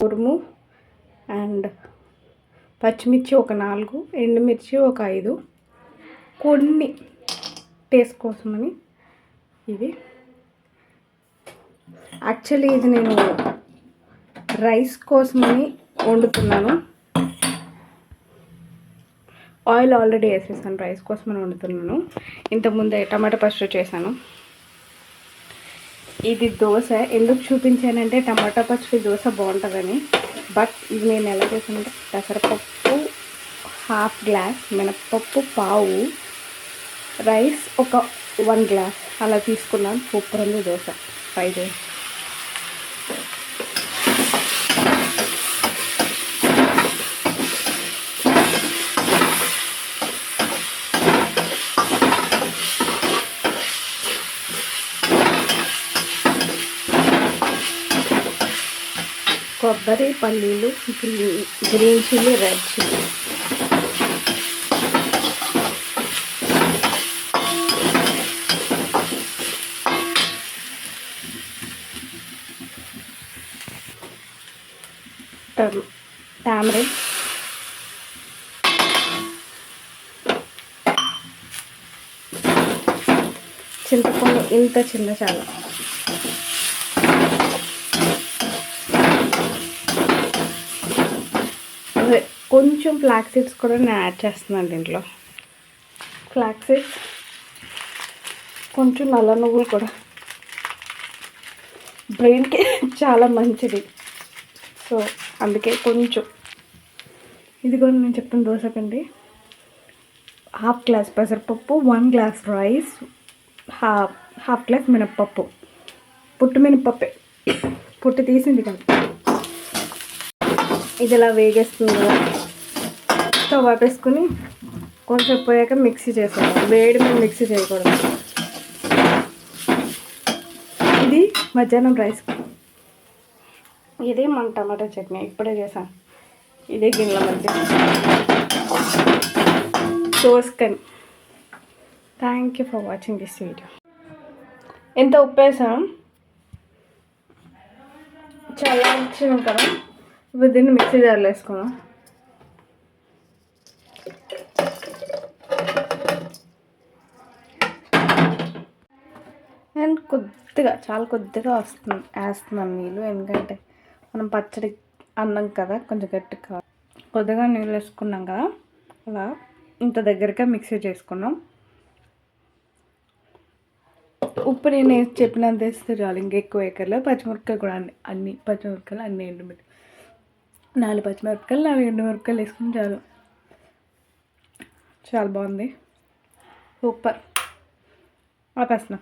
కురుము and పచ్చిమిర్చి ఒక నాలుగు ఎండుమిర్చి ఒక ఐదు. కొన్ని టేస్ట్ కోసమని ఇవి. యాక్చువల్లీ ఇది నేను రైస్ కోసమని వండుతున్నాను. ఆయిల్ ఆల్రెడీ వేసేసాను రైస్ కోసమని వండుతున్నాను. ఇంతకుముందే టమాటా పచ్చడి చేశాను. ఇది దోశ. ఎందుకు చూపించానంటే టమాటా పచ్చడి దోశ బాగుంటుందని. బట్ ఇది నేను ఎలా చేసానంటే పెసరపప్పు హాఫ్ గ్లాస్ మినప్పప్పు పావు రైస్ ఒక వన్ గ్లాస్. అలా తీసుకున్నాను. సూపర్ ఉంది దోశ. ఫ్రైడ్ రైస్ కొబ్బరి పల్లీలు green chilli red chilli. Tamarind చింతపండు ఇంత చిన్న చాలా. కొంచెం ఫ్లాక్ సీడ్స్ కూడా నేను యాడ్ చేస్తున్నాను దీంట్లో. ఫ్లాక్ సీడ్స్ కొంచెం నల్ల నువ్వులు కూడా. బ్రెయిన్కి చాలా మంచిది. సో అందుకే కొంచెం. ఇది కూడా నేను చెప్తాను దోశ పిండి. హాఫ్ గ్లాస్ పెసరపప్పు one glass rice half half glass మినప్పప్పు. పుట్టు మినప్పప్పే. పుట్టు తీసింది కదా. ఇది ఇలా వేగేస్తుంది కదా. స్టవ్ ఆపేసుకుని కొంచెం పోయాక మిక్సీ చేసుకోవాలి వేడి మీద మిక్సీ చేయకూడదు. ఇది మధ్యాహ్నం రైస్. ఇదే మన టమాటా చట్నీ. ఇప్పుడే చేసాను ఇదే గిన్నెల మధ్య. దోసకని thank you for watching this video ఎంత ఉప్పు వేసాం చాలా వచ్చినాం కదా. ఇప్పుడు దీన్ని మిక్సీ జార్లో వేసుకున్నాం అండ్ కొద్దిగా చాలా కొద్దిగా వస్తుంది వేస్తున్నాను నీళ్ళు. ఎందుకంటే మనం పచ్చడి అన్నం కదా కొంచెం గట్టిగా కొద్దిగా నీళ్ళు వేసుకున్నాం కదా అలా ఇంత దగ్గరగా మిక్సీ చేసుకున్నాం. ఉప్పు నేను చెప్పినంత వేస్తే చాలు. ఇంకెక్కువ వేయకర్లేదు పచ్చిమిరపకాయలు కూడా అన్ని అన్ని పచ్చిమిరపకాయలు అన్ని ఎండుమిర్చి నాలుగు పచ్చిమిరపకాయలు నాలుగు ఎండుమిరపకాయలు వేసుకుని చాలు. చాలా బాగుంది. సూపర్. ఆపేస్తున్నా.